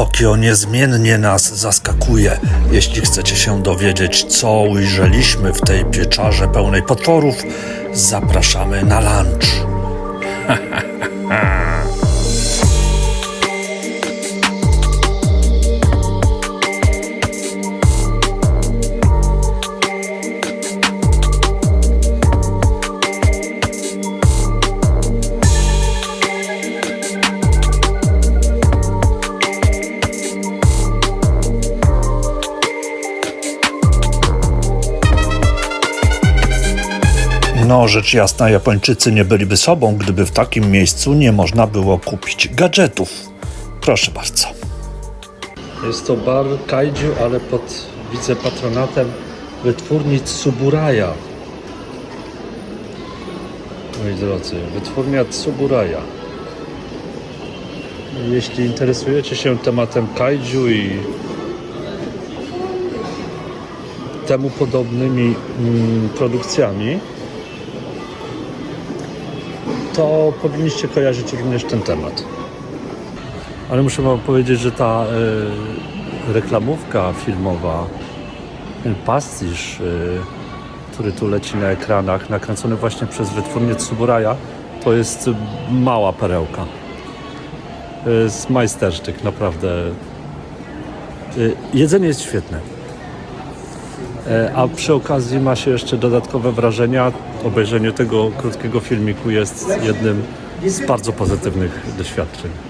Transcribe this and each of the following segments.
Tokio niezmiennie nas zaskakuje. Jeśli chcecie się dowiedzieć, co ujrzeliśmy w tej pieczarze pełnej potworów, zapraszamy na lunch. No, rzecz jasna, Japończycy nie byliby sobą, gdyby w takim miejscu nie można było kupić gadżetów. Proszę bardzo. Jest to bar kaiju, ale pod wicepatronatem wytwórni Tsuburaya. Moi drodzy, wytwórnia Tsuburaya. Jeśli interesujecie się tematem kaiju i temu podobnymi mm, produkcjami, to powinniście kojarzyć również ten temat. Ale muszę wam powiedzieć, że ta e, reklamówka filmowa, ten pastisz, e, który tu leci na ekranach, nakręcony właśnie przez wytwórnię Tsuburaya, to jest mała perełka. To jest majstersztyk, naprawdę. E, jedzenie jest świetne. E, A przy okazji ma się jeszcze dodatkowe wrażenia. Obejrzenie tego krótkiego filmiku jest jednym z bardzo pozytywnych doświadczeń.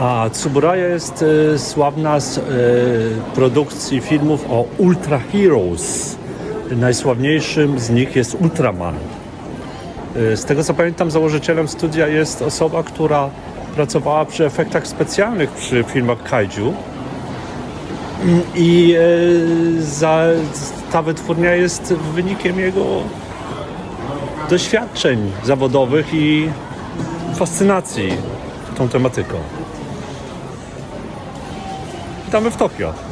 A Tsuburaya jest e, sławna z e, produkcji filmów o Ultra Heroes. Najsławniejszym z nich jest Ultraman. E, z tego co pamiętam, założycielem studia jest osoba, która pracowała przy efektach specjalnych przy filmach kaiju. I e, za, ta wytwórnia jest wynikiem jego doświadczeń zawodowych i fascynacji tą tematyką. Witamy w Tokio.